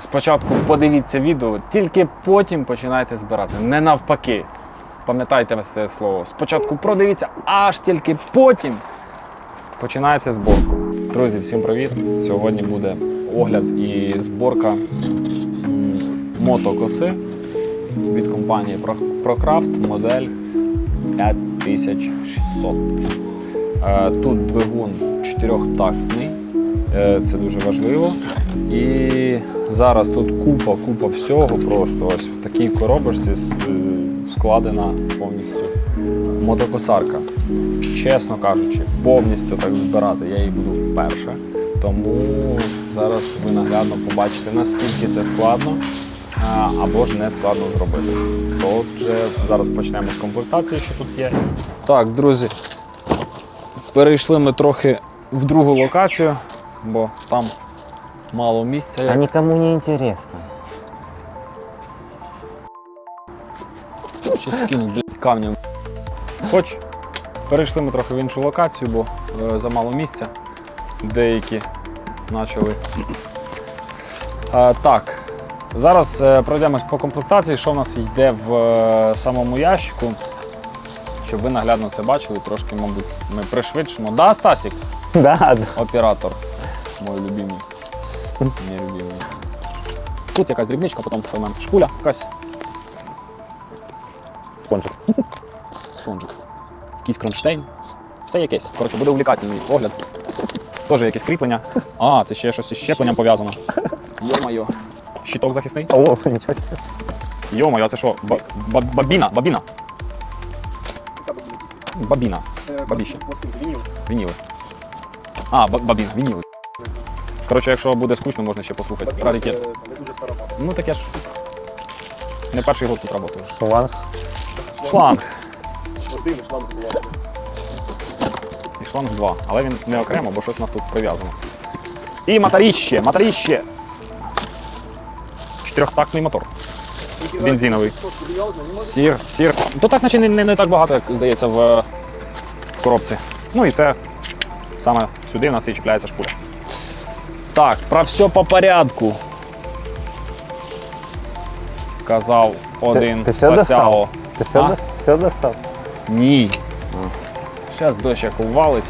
Спочатку подивіться відео, тільки потім починайте збирати. Не навпаки. Пам'ятайте це слово. Спочатку продивіться, аж тільки потім починайте зборку. Друзі, всім привіт! Сьогодні буде огляд і зборка мотокоси від компанії ProCraft модель 5600. Е, Тут двигун чотирьохтактний, е, це дуже важливо. І зараз тут купа, купа всього просто ось в такій коробочці е, складена повністю мотокосарка. Чесно кажучи, повністю так збирати я її буду вперше. Тому зараз ви наглядно побачите, наскільки це складно або ж не складно зробити. Отже, зараз почнемо з комплектації, що тут є. Так, друзі, перейшли ми трохи в другу локацію, бо там мало місця. А Як... никому не интересно. Ще скинуть блядь, камнем. Хоч перейшли ми трохи в іншу локацію, бо е, замало місця. Деякі почали. Е, так, зараз е, пройдемось по комплектації, що в нас йде в е, самому ящику. Щоб ви наглядно це бачили, трошки, мабуть, ми пришвидшимо. Да, Стасік? Да, да. Оператор. Мой любимий. Мій любимий. Тут якась дрібничка, потім що в мене шпуля якась. Спонжик. спонжик, якийсь кронштейн, все якесь. Коротше, буде увлікательний огляд. Теж якесь кріплення. А, це ще щось із щепленням пов'язано. Йо-моє. Щиток захисний. О, ничего себе. Йо-моє, а це що? Ба- ба- Бабіна, бабіна. Бабіна. Бабіще. Вініли. А, ба- бабіна, вініли. Коротше, якщо буде скучно, можна ще послухати. Раритет. Ну таке ж. Не перший год тут працюю. Шланг. Шланг. І шланг 2, але він не окремо, бо щось у нас тут прив'язано. І моторіще, моторіще. Чотирьохтактний мотор. Бензиновий. Сір, сір. То так, наче не, не, не так багато, як здається, в, в коробці. Ну і це саме сюди в нас і чіпляється шпуля. Так, про все по порядку. Казав один ти все Стасяо. достав? Все, до- все достал? Ні. Зараз дощ як увалить.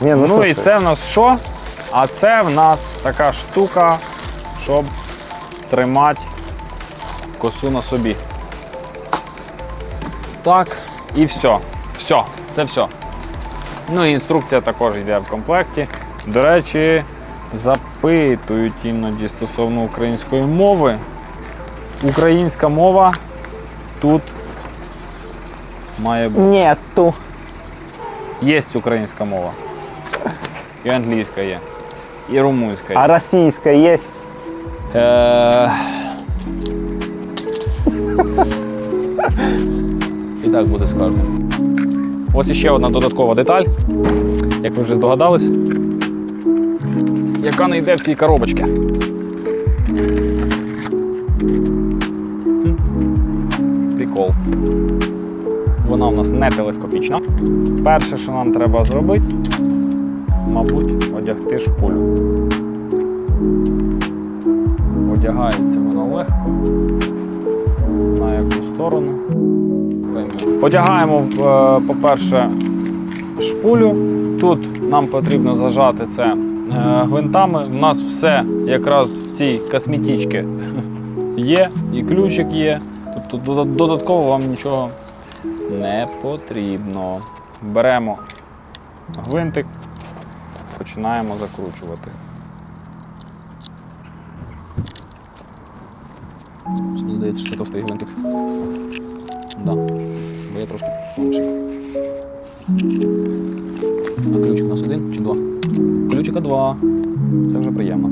Не, ну, Ну, і це в нас що? А це в нас така штука, щоб тримати косу на собі. Так, і все. Все, це все. Ну і інструкція також йде в комплекті. До речі, запитують іноді стосовно української мови. Українська мова тут має бути. Нету. Є українська мова. І англійська є. І румунська є. А российская есть? Е... І так буде сказано. Ось іще одна додаткова деталь, як ви вже здогадались, яка не йде в цій коробочці. Прикол. Вона у нас не телескопічна. Перше, що нам треба зробити, мабуть, одягти шпулю. Одягається вона легко. На яку сторону. Одягаємо, е, по-перше, шпулю. Тут нам потрібно зажати це гвинтами. У нас все якраз в цій косметичці є, і ключик є. Тобто додатково вам нічого не потрібно. Беремо гвинтик, починаємо закручувати. Мені здається, що це товстий гвинтик. Да. Бо я трошки тонший. А ключик у нас один чи два? Ключика два. Це вже приємно.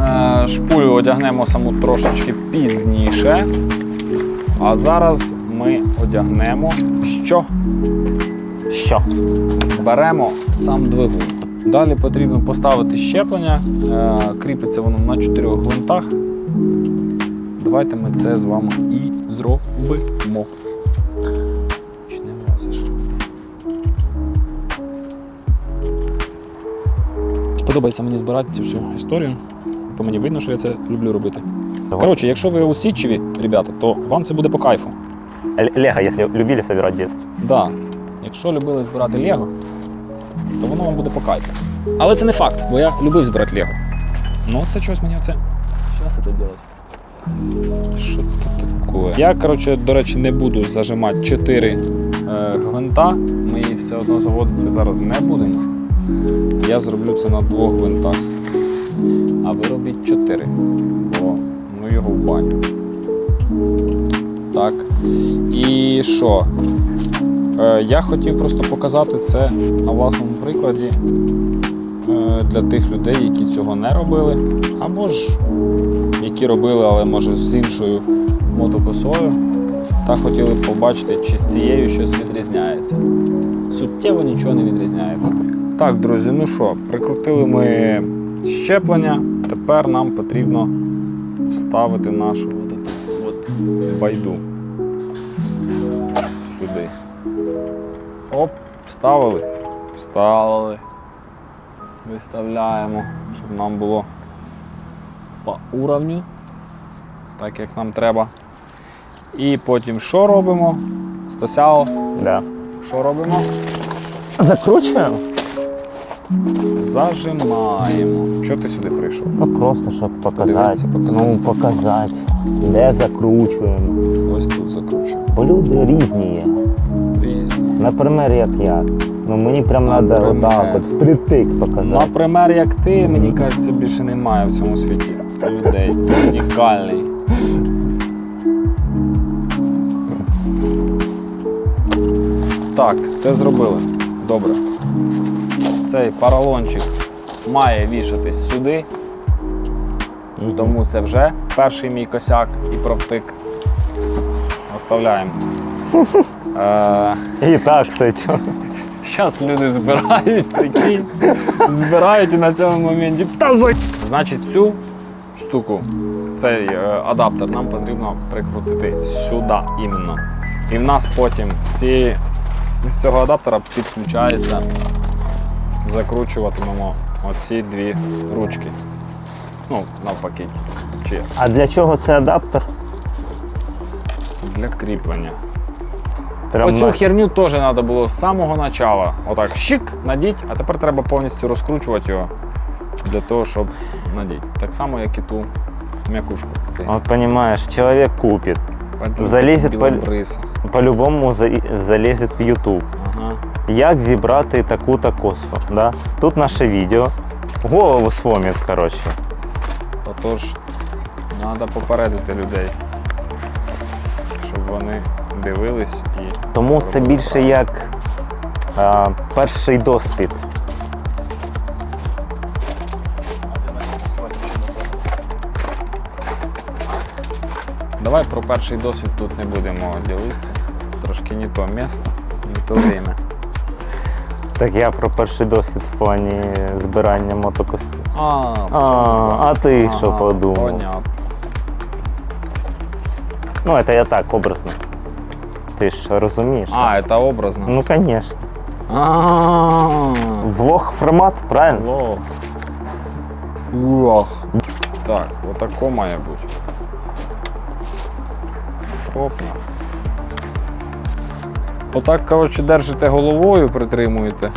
Е, Шпулю одягнемо саму трошечки пізніше. А зараз ми одягнемо що? Що? зберемо сам двигун. Далі потрібно поставити щеплення, Е, кріпиться воно на чотирьох гвинтах. Давайте ми це з вами і зробимо. Подобається мені збирати цю всю історію. По мені видно, що я це люблю робити. Коротше, якщо ви усидчиві, ребята, то вам це буде по кайфу. Лего, если любили собирать в детстве. Да. Якщо любили збирати Лего, то воно вам буде по кайфу. Але це не факт, бо я любив збирати Лего. Ну, це щось мені оце. Що це тут робити? Що це таке? Я, коротше, до речі, не буду зажимати 4 е, гвинта. Ми їх все одно заводити зараз не будемо. Я зроблю це на двох гвинтах. А ви робіть 4. Бо ну його в баню. Так. І що? Е, Я хотів просто показати це на власному прикладі е, для тих людей, які цього не робили, або ж які робили, але може з іншою мотокосою, та хотіли б побачити, чи з цією щось відрізняється. Суттєво нічого не відрізняється. Так, друзі, ну що, прикрутили ми щеплення. Тепер нам потрібно вставити нашу байду сюди. Оп, вставили. Вставили. Виставляємо, щоб нам було по уровню, так як нам треба. І потім що робимо? Стасяо, Да. що робимо? Закручиваем? Зажимаємо. Чого ти сюди прийшов? Ну просто, щоб показати. Показати. Ну, показати. Де закручуємо. Ось тут закручуємо. Бо люди різні є. Різні. Наприклад, як я. Ну мені прям треба Например. отак, от впритик показати. Например, як ти, мені кажеться, більше немає в цьому світі людей. Ти унікальний. Так, це зробили. Добре. Цей паралончик має вішатись сюди, Мгм. тому це вже перший мій косяк і провтик. Оставляємо. Е, І так все. Зараз люди збирають, прикинь, збирають і на цьому моменті. Та за... Значить, цю штуку, цей е, адаптер нам потрібно прикрутити сюди іменно. І в нас потім з, цієї, з цього адаптера підключається, закручуватимемо оці дві ручки. Ну, навпаки. Чи А для чого це адаптер? для кріплення. Прям Оцю херню теж треба було з самого початку. Отак щик, надіть, а тепер треба повністю розкручувати його для того, щоб надіть. Так само, як і ту м'якушку. Вот понимаешь, человек купит, Падлюка по- білобриса. по-любому за- залезет в YouTube. Як зібрати таку-то косу. Да? Тут наше відео. Голову сломить, коротше. Отож, треба попередити людей, щоб вони дивились і. Тому це більше як а, перший досвід. Давай про перший досвід тут не будемо ділитися. Трошки не то місце, не то время. Так я про перший досвід в плані збирання мотокоси. А, А, а ти що подумав? Понятно. Ну, це я так, образно. Ти ж розумієш. А, це образно. Ну, звісно. А, Влог формат, правильно? Ло. Уах. Так, отако має бути. Опна. Отак, коротше, держите головою, притримуєте.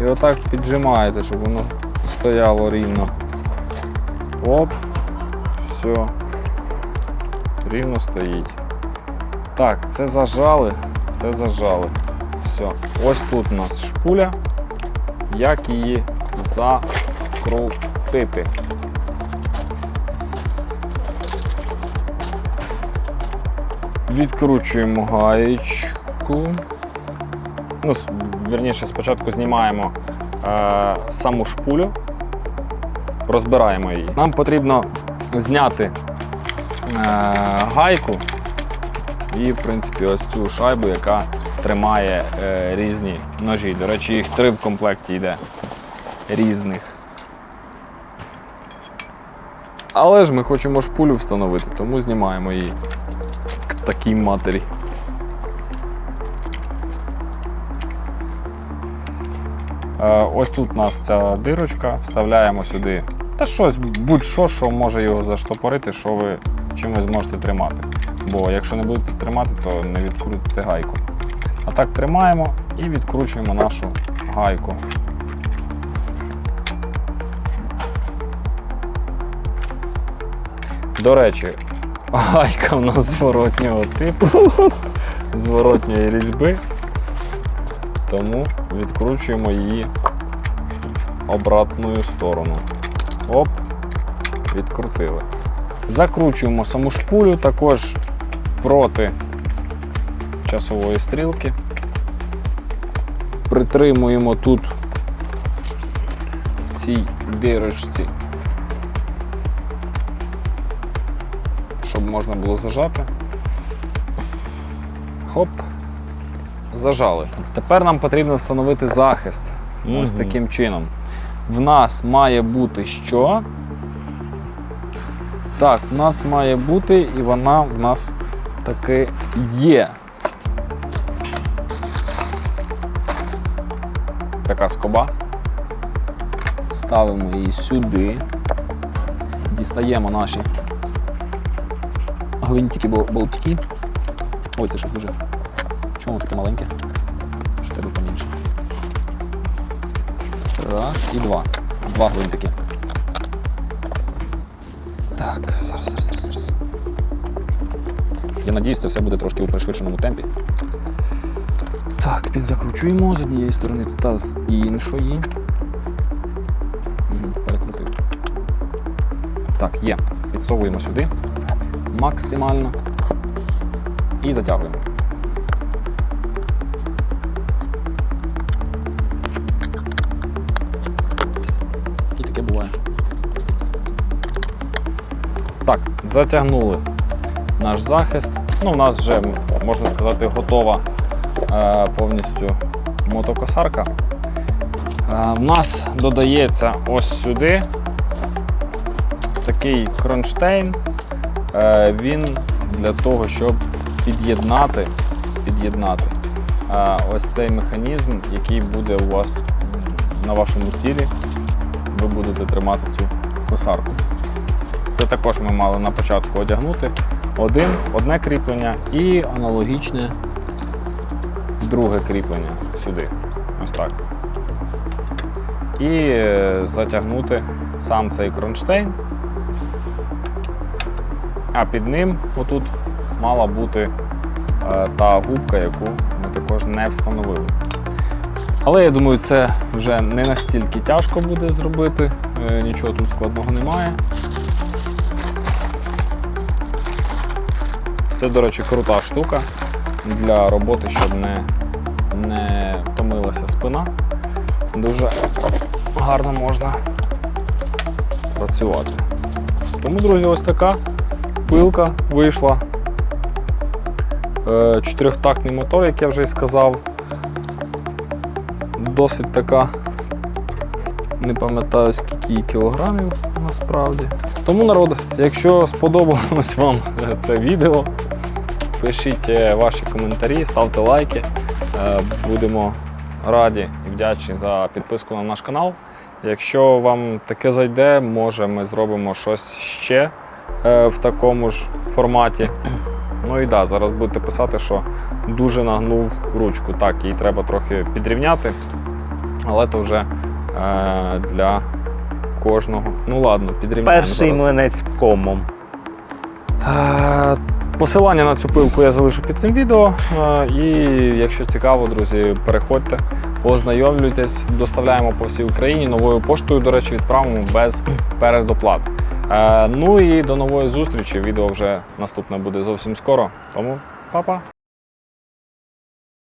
І отак піджимаєте, щоб воно стояло рівно. Оп. Все. Рівно стоїть. Так, це зажали, це зажали. Все. Ось тут у нас шпуля. Як її закрутити? Відкручуємо гаєчку. Ну, вірніше, спочатку знімаємо е, саму шпулю, розбираємо її. Нам потрібно зняти е, гайку і, в принципі, ось цю шайбу, яка тримає е, різні ножі. До речі, їх три в комплекті йде різних. Але ж ми хочемо шпулю встановити, тому знімаємо її к такій матері. Ось тут у нас ця дирочка, вставляємо сюди. Та щось, будь-що, що може його заштопорити, що ви чим ви зможете тримати. Бо якщо не будете тримати, то не відкрутите гайку. А так тримаємо і відкручуємо нашу гайку. До речі, гайка в нас зворотнього типу, зворотньої різьби, тому відкручуємо її в обратну сторону. Оп, відкрутили. Закручуємо саму шпулю також проти часової стрілки. Притримуємо тут цій дирочці, щоб можна було зажати. Хоп, зажали. Тепер нам потрібно встановити захист. Ось таким чином. В нас має бути що? Так, в нас має бути, і вона в нас таки є. Така скоба. Ставимо її сюди. Дістаємо наші гвинтики, болтики. Ой, це щось дуже. Чому таке маленьке? Що тебе поменше. Раз і два. Два гвинтики. Так, зараз, зараз, зараз, зараз. Я надіюсь, це все буде трошки у пришвидшеному темпі. Так, підзакручуємо з однієї сторони та з іншої. Перекрутив. Так, є. Підсовуємо сюди максимально і затягуємо. Так, затягнули наш захист. Ну, у нас вже, можна сказати, готова е, повністю мотокосарка. Е, в нас додається ось сюди такий кронштейн. Е, він для того, щоб під'єднати, під'єднати е, ось цей механізм, який буде у вас на вашому тілі. Ви будете тримати цю косарку. Це також ми мали на початку одягнути один, одне кріплення і аналогічне друге кріплення сюди. Ось так. І е, затягнути сам цей кронштейн. А під ним отут мала бути е, та губка, яку ми також не встановили. Але я думаю, це вже не настільки тяжко буде зробити, е, нічого тут складного немає. Це, до речі, крута штука для роботи, щоб не, не томилася спина. Дуже гарно можна працювати. Тому, друзі, ось така пилка вийшла. Е, Чотирьохтактний мотор, як я вже і сказав. Досить така, не пам'ятаю скільки кілограмів насправді. Тому, народ, якщо сподобалось вам це відео, пишіть е, ваші коментарі, ставте лайки. Е, Будемо раді і вдячні за підписку на наш канал. Якщо вам таке зайде, може ми зробимо щось ще е, в такому ж форматі. Ну і да, зараз будете писати, що дуже нагнув ручку. Так, її треба трохи підрівняти, але то вже е, для кожного. Ну ладно, підрівняємо. Перший зараз. млинець комом. Посилання на цю пилку я залишу під цим відео. Е, І якщо цікаво, друзі, переходьте, ознайомлюйтесь, доставляємо по всій Україні. Новою поштою, до речі, відправимо без передоплат. Е, Ну і до нової зустрічі. Відео вже наступне буде зовсім скоро. Тому па-па!